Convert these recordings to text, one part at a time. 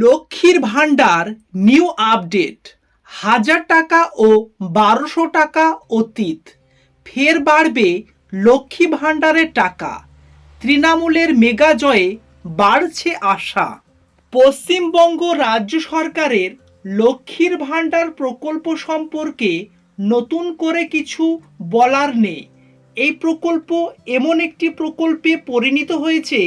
লক্ষ্মীর ভাণ্ডার new update. হাজার টাকা ও বারোশো টাকা অতীত। ফের বাড়বে লক্ষ্মী ভাণ্ডারের টাকা। তৃণমূলের মেগা জয়ে বাড়ছে আশা। পশ্চিমবঙ্গ রাজ্য সরকারের লক্ষ্মীর ভাণ্ডার প্রকল্প সম্পর্কে নতুন করে কিছু বলার নেই। এই প্রকল্প এমন একটি প্রকল্পে পরিণত হয়েছে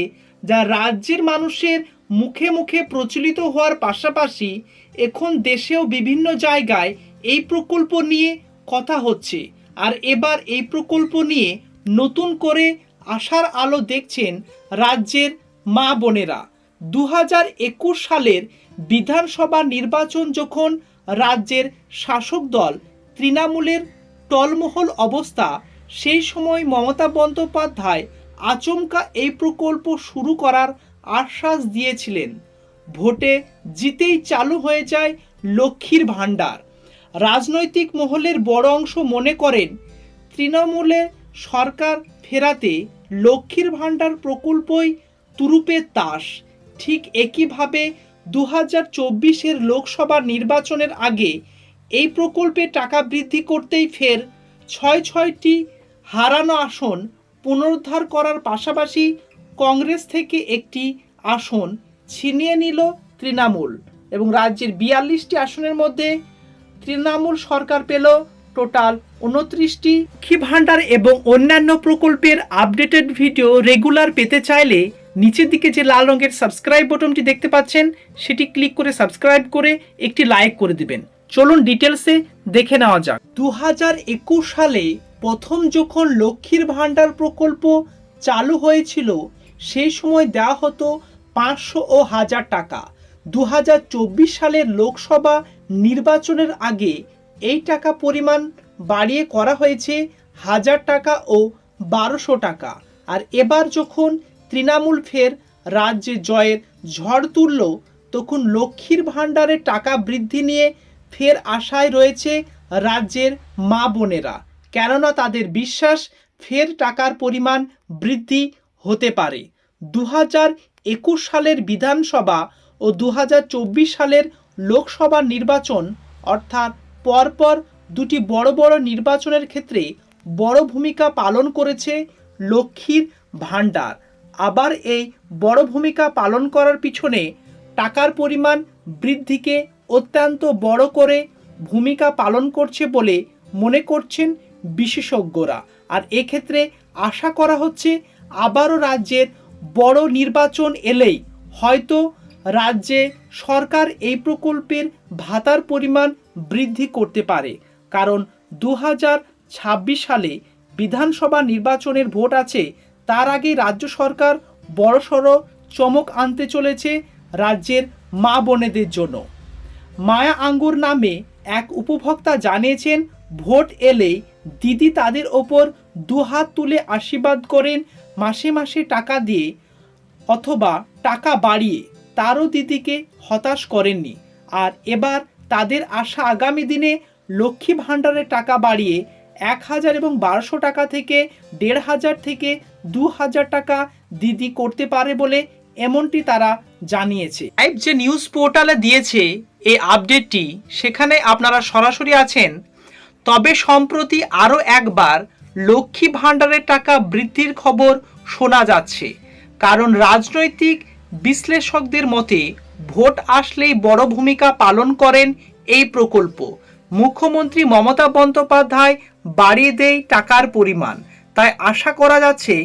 যা রাজ্যের মানুষের মুখে মুখে প্রচলিত হওয়ার পাশাপাশি এখন দেশেও বিভিন্ন জায়গায় এই প্রকল্প নিয়ে কথা হচ্ছে। আর এবার এই প্রকল্প নিয়ে নতুন করে আশার আলো দেখছেন রাজ্যের মা বোনেরা। দু হাজার একুশ সালের বিধানসভা নির্বাচন যখন রাজ্যের শাসক দল তৃণমূলের টলমহল অবস্থা, সেই সময় মমতা বন্দ্যোপাধ্যায় আচমকা এই প্রকল্প শুরু করার আশ্বাস দিয়েছিলেন, ভোটে জিতেই চালু হয়ে যায় লক্ষ্মীর ভাণ্ডার। রাজনৈতিক মহলের বড় অংশ মনে করেন, তৃণমূলে সরকার ফেরাতে লক্ষ্মীর ভাণ্ডার প্রকল্পই তুরুপের তাস। ঠিক একইভাবে দু হাজার চব্বিশের লোকসভা নির্বাচনের আগে এই প্রকল্পে টাকা বৃদ্ধি করতেই ফের ছয় ছয়টি হারানো আসন পুনরুদ্ধার করার পাশাপাশি কংগ্রেস থেকে একটি আসন ছিনিয়ে নিল তৃণমূল এবং রাজ্যের বিয়াল্লিশটি আসনের মধ্যে তৃণমূল সরকার পেল টোটাল উনত্রিশটি। লক্ষ্মী ভাণ্ডার এবং অন্যান্য প্রকল্পের আপডেটেড ভিডিও রেগুলার পেতে চাইলে নিচের দিকে যে লাল রঙের সাবস্ক্রাইব বটনটি দেখতে পাচ্ছেন, সেটি ক্লিক করে সাবস্ক্রাইব করে একটি লাইক করে দিবেন। চলুন ডিটেলসে দেখে নেওয়া যাক। দু হাজার একুশ সালে প্রথম যখন লক্ষ্মীর ভাণ্ডার প্রকল্প চালু হয়েছিল সেই সময় দেওয়া হতো পাঁচশো ও হাজার টাকা। দু হাজার চব্বিশ সালের লোকসভা নির্বাচনের আগে এই টাকা পরিমাণ বাড়িয়ে করা হয়েছে হাজার টাকা ও বারোশো টাকা। আর এবার যখন তৃণমূল ফের রাজ্যে জয়ের ঝড় তুলল, তখন লক্ষ্মীর ভাণ্ডারের টাকা বৃদ্ধি নিয়ে ফের আশায় রয়েছে রাজ্যের মা বোনেরা। কেননা তাদের বিশ্বাস, ফের টাকার পরিমাণ বৃদ্ধি হতে পারে। দু একুশ সালের বিধানসভা ও দু হাজার চব্বিশ সালের লোকসভা নির্বাচন, অর্থাৎ পরপর দুটি বড় বড় নির্বাচনের ক্ষেত্রে বড় ভূমিকা পালন করেছে লক্ষ্মীর ভাণ্ডার। আবার এই বড় ভূমিকা পালন করার পিছনে টাকার পরিমাণ বৃদ্ধিকে অত্যন্ত বড় করে ভূমিকা পালন করছে বলে মনে করছেন বিশেষজ্ঞরা। আর এক্ষেত্রে আশা করা হচ্ছে আবারও রাজ্যের বড় নির্বাচন এলেই হয়তো রাজ্যে সরকার এই প্রকল্পের ভাতার পরিমাণ বৃদ্ধি করতে পারে। কারণ দু সালে বিধানসভা নির্বাচনের ভোট আছে, তার আগে রাজ্য সরকার বড়সড় চমক আনতে চলেছে রাজ্যের মা বোনেদের জন্য। মায়া আঙ্গুর নামে এক উপভোক্তা জানিয়েছেন, ভোট এলেই দিদি তাদের ওপর দুহাত তুলে আশীর্বাদ করেন মাসে মাসে টাকা দিয়ে অথবা টাকা বাড়িয়ে তারও দিদিকে হতাশ করেননি। আর এবার তাদের আশা আগামী দিনে লক্ষ্মী ভাণ্ডারের টাকা বাড়িয়ে এক হাজার এবং বারোশো টাকা থেকে দেড় হাজার থেকে দু হাজার টাকা দিদি করতে পারে বলে এমনটি তারা জানিয়েছে। লাইভ যে নিউজ পোর্টালে দিয়েছে এই আপডেটটি, সেখানে আপনারা সরাসরি আছেন। তবে সম্প্রতি আরও একবার লক্ষ্মী ভাণ্ডারের টাকা বৃদ্ধির খবর শোনা যাচ্ছে। কারণ রাজনৈতিক বিশ্লেষকদের মতে, ভোট আসলেই বড় ভূমিকা পালন করেন এই প্রকল্প। মুখ্যমন্ত্রী মমতা বন্দ্যোপাধ্যায় বাড়িয়ে দেয় টাকার পরিমাণ। তাই আশা করা যাচ্ছে,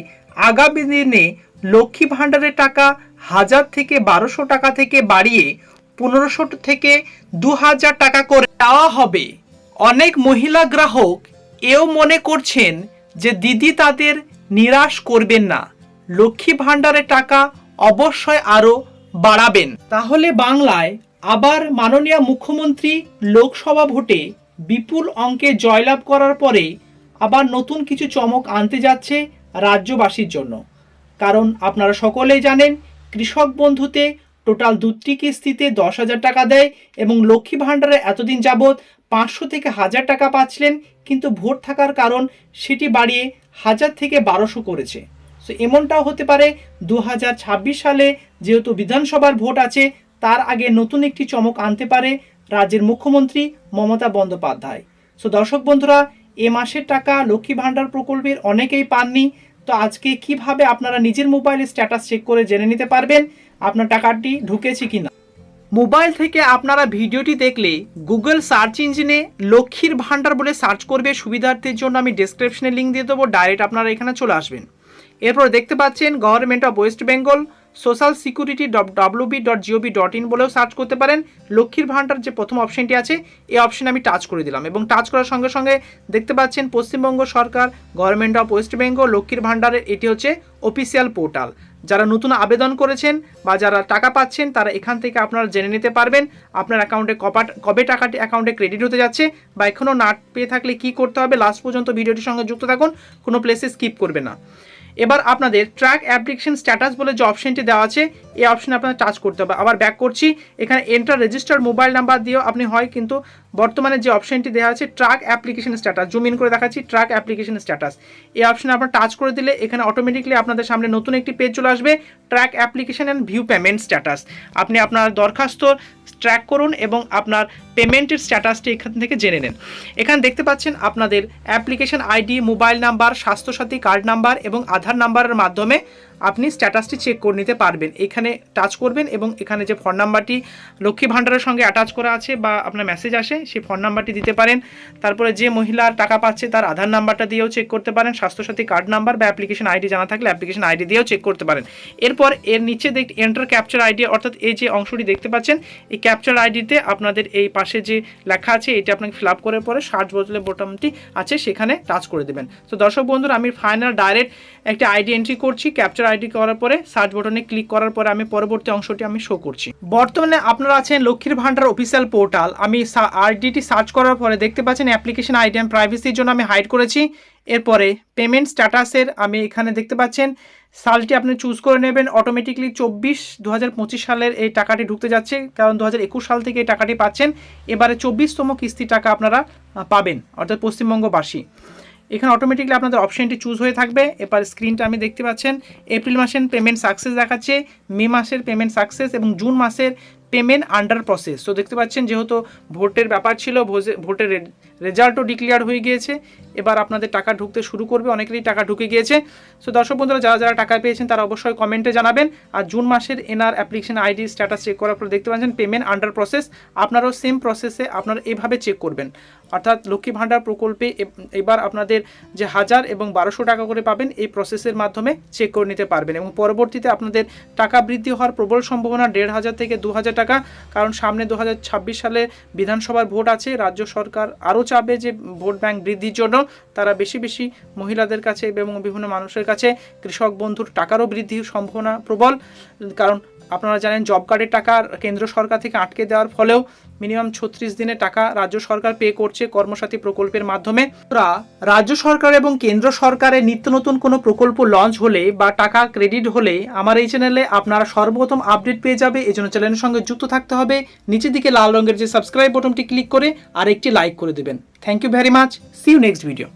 আগামী দিনে লক্ষ্মী ভাণ্ডারের টাকা হাজার থেকে বারোশো টাকা থেকে বাড়িয়ে পনেরোশো থেকে দু হাজার টাকা করে দেওয়া হবে। অনেক মহিলা গ্রাহক এও মনে করছেন যে দিদি তাদের নিরাশ করবেন না। লক্ষ্মী ভাণ্ডারের টাকা অবশ্যই আরও বাড়াবেন। তাহলে বাংলায় আবার মাননীয় মুখ্যমন্ত্রী লোকসভা ভোটে বিপুল অঙ্কে জয়লাভ করার পরে আবার নতুন কিছু চমক আনতে যাচ্ছে রাজ্যবাসীর জন্য। কারণ আপনারা সকলেই জানেন, কৃষক বন্ধুতে টোটাল দুটি কিস্তিতে দশ হাজার টাকা দেয় এবং লক্ষ্মী ভাণ্ডারে এতদিন যাবৎ পাঁচশো থেকে হাজার টাকা পাচ্ছিলেন, কিন্তু ভোট থাকার কারণ সেটি বাড়িয়ে হাজার থেকে বারোশো করেছে। সো এমনটাও হতে পারে দু হাজার ছাব্বিশ সালে যেহেতু বিধানসভার ভোট আছে, তার আগে নতুন একটি চমক আনতে পারে রাজ্যের মুখ্যমন্ত্রী মমতা বন্দ্যোপাধ্যায়। সো দর্শক বন্ধুরা, এ মাসের টাকা লক্ষ্মী ভাণ্ডার প্রকল্পের অনেকেই পাননি। তো আজকে কীভাবে আপনারা নিজের মোবাইলে স্ট্যাটাস চেক করে জেনে নিতে পারবেন, আপনার টাকাটি ঢুকেছে কিনা? মোবাইল থেকে আপনারা ভিডিওটি দেখলে গুগল সার্চ ইঞ্জিনে লক্ষ্মীর ভাণ্ডার বলে সার্চ করবে সুবিধার্থের জন্য আমি ডিসক্রিপশনে লিঙ্ক দিয়ে দেবো ডাইরেক্ট আপনারা এখানে চলে আসবেন। এরপর দেখতে পাচ্ছেন government of West Bengal social security dot WB dot GOB dot IN বলেও সার্চ করতে পারেন। লক্ষ্মীর ভাণ্ডার যে প্রথম অপশনটি আছে, এই অপশনে আমি টাচ করে দিলাম এবং টাচ করার সঙ্গে সঙ্গে দেখতে পাচ্ছেন পশ্চিমবঙ্গ সরকার গভর্নমেন্ট অফ ওয়েস্ট বেঙ্গল লক্ষ্মীর ভাণ্ডারের এটি হচ্ছে অফিসিয়াল পোর্টাল যারা নতুন আবেদন করেছেন বা যারা টাকা পাচ্ছেন, তারা এখান থেকে আপনারা জেনে নিতে পারবেন আপনার অ্যাকাউন্টে কপাট, কবে টাকাটি অ্যাকাউন্টে ক্রেডিট হতে যাচ্ছে বা এখনও না পেয়ে থাকলে কি করতে হবে লাস্ট পর্যন্ত ভিডিওটির সঙ্গে যুক্ত থাকুন, কোনো প্লেসে স্কিপ করবে না। এবার আপনাদের ট্র্যাক অ্যাপ্লিকেশন স্ট্যাটাস বলে যে অপশনটি দেওয়া আছে এই অপশানে আপনাদের টাচ করতে হবে। আবার ব্যাক করছি, এখানে এন্টার রেজিস্টার্ড মোবাইল নাম্বার দিয়েও আপনি হয়, কিন্তু বর্তমানে যে অপশনটি দেওয়া আছে track application status zoom in করে দেখাচ্ছি ট্র্যাক অ্যাপ্লিকেশন স্ট্যাটাস এই অপশানে আপনার টাচ করে দিলে এখানে অটোমেটিকলি আপনাদের সামনে নতুন একটি পেজ চলে আসবে track application and view payment status আপনি আপনার দরখাস্ত ট্র্যাক করুন এবং আপনার পেমেন্টের স্ট্যাটাসটি এখান থেকে জেনে নেন। এখানে দেখতে পাচ্ছেন আপনাদের application ID mobile number Swasthya Sathi card number এবং আধার নাম্বারের মাধ্যমে আপনি স্ট্যাটাসটি চেক করে নিতে পারবেন। এখানে টাচ করবেন এবং এখানে যে ফোন নাম্বারটি লক্ষ্মী ভাণ্ডারের সঙ্গে অ্যাটাচ করা আছে বা আপনার মেসেজ আসে, সেই ফোন নাম্বারটি দিতে পারেন। তারপরে যে মহিলার টাকা পাচ্ছে তার আধার নাম্বারটা দিয়েও চেক করতে পারেন। স্বাস্থ্যসাথী কার্ড নাম্বার বা অ্যাপ্লিকেশন আইডি জানা থাকলে অ্যাপ্লিকেশন আইডি দিয়েও চেক করতে পারেন। এরপর এর নিচে দেখ এন্টার ক্যাপচার আইডি অর্থাৎ এই যে অংশটি দেখতে পাচ্ছেন, এই ক্যাপচার আইডিতে আপনাদের এই পাশে যে লেখা আছে, এটা আপনাকে ফিল আপ করার পরে সার্চ বোতলে বোটামটি আছে, সেখানে টাচ করে দেবেন। তো দর্শক বন্ধুরা, আমি ফাইনাল ডাইরেক্ট একটা আইডি এন্ট্রি করছি ক্যাপচার আইডি করার পরে সার্চ বটনে ক্লিক করার পরে আমি পরবর্তী অংশটি আমি শো করছি। বর্তমানে আপনারা আছেন লক্ষ্মীর ভান্ডার অফিসিয়াল পোর্টাল আমি আইডিটি সার্চ করার পরে দেখতে পাচ্ছেন অ্যাপ্লিকেশন আইডি আমি প্রাইভেসির জন্য আমি হাইড করেছি। এরপরে পেমেন্ট স্ট্যাটাসের আমি এখানে দেখতে পাচ্ছেন সালটি আপনি চুজ করে নেবেন। অটোমেটিকলি চব্বিশ দু সালের এই টাকাটি ঢুকতে যাচ্ছে। কারণ দু হাজার একুশ সাল থেকে এই টাকাটি পাচ্ছেন। এবারে চব্বিশতম কিস্তি টাকা আপনারা পাবেন। অর্থাৎ পশ্চিমবঙ্গবাসী। এখানে অটোমেটিকলি আপনাদের অপশানটি চুজ হয়ে থাকবে। এবার স্ক্রিনটা আমি দেখতে পাচ্ছেন। এপ্রিল মাসের পেমেন্ট সাকসেস দেখাচ্ছে। মে মাসের পেমেন্ট সাকসেস এবং জুন মাসের পেমেন্ট আন্ডার প্রসেস তো দেখতে পাচ্ছেন, যেহেতু ভোটের ব্যাপার ছিল ভোটের রেজাল্টও ডিক্লেয়ার হয়ে গিয়েছে। এবার আপনাদের টাকা ঢুকতে শুরু করবে, অনেকেরই টাকা ঢুকে গিয়েছে। সো দর্শক বন্ধুরা, যারা যারা টাকা পেয়েছেন, তারা অবশ্যই কমেন্টে জানাবেন। আর জুন মাসের NR application ID status check করার পর দেখতে পাচ্ছেন পেমেন্ট আন্ডার প্রসেস আপনারাও সেম প্রসেসে আপনারা এভাবে চেক করবেন। অর্থাৎ লক্ষ্মী ভাণ্ডার প্রকল্পে এবার আপনাদের যে হাজার এবং বারোশো টাকা করে পাবেন, এই প্রসেসের মাধ্যমে চেক করে নিতে পারবেন। এবং পরবর্তীতে আপনাদের টাকা বৃদ্ধি হওয়ার প্রবল সম্ভাবনা, দেড় হাজার থেকে দু হাজার টাকা কারণ সামনে দু হাজার ছাব্বিশ সালে বিধানসভার ভোট আছে, রাজ্য সরকার আরও চাবে যে ভোট ব্যাংক বৃদ্ধির জন্য। তারা বেশি বেশি মহিলাদের কাছে এবং বিভিন্ন মানুষের কাছে কৃষক বন্ধুর টাকারও বৃদ্ধির সম্ভাবনা প্রবল, কারণ আপনারা জানেন জব কার্ডের টাকা কেন্দ্র সরকার থেকে আটকে দেওয়ার ফলেও মিনিমাম ছত্রিশ দিনের টাকা রাজ্য সরকার পে করছে কর্মসাথী প্রকল্পের মাধ্যমে। রাজ্য সরকার এবং কেন্দ্র সরকারের নিত্য নতুন কোনো প্রকল্প লঞ্চ হলে বা টাকা ক্রেডিট হলে আমার এই চ্যানেলে আপনারা সর্বপ্রথম আপডেট পেয়ে যাবে। এই জন্য চ্যানেলের সঙ্গে যুক্ত থাকতে হবে। নিচের দিকে লাল রঙের যে সাবস্ক্রাইব বটনটি ক্লিক করে আর একটি লাইক করে দেবেন। Thank you very much see you next video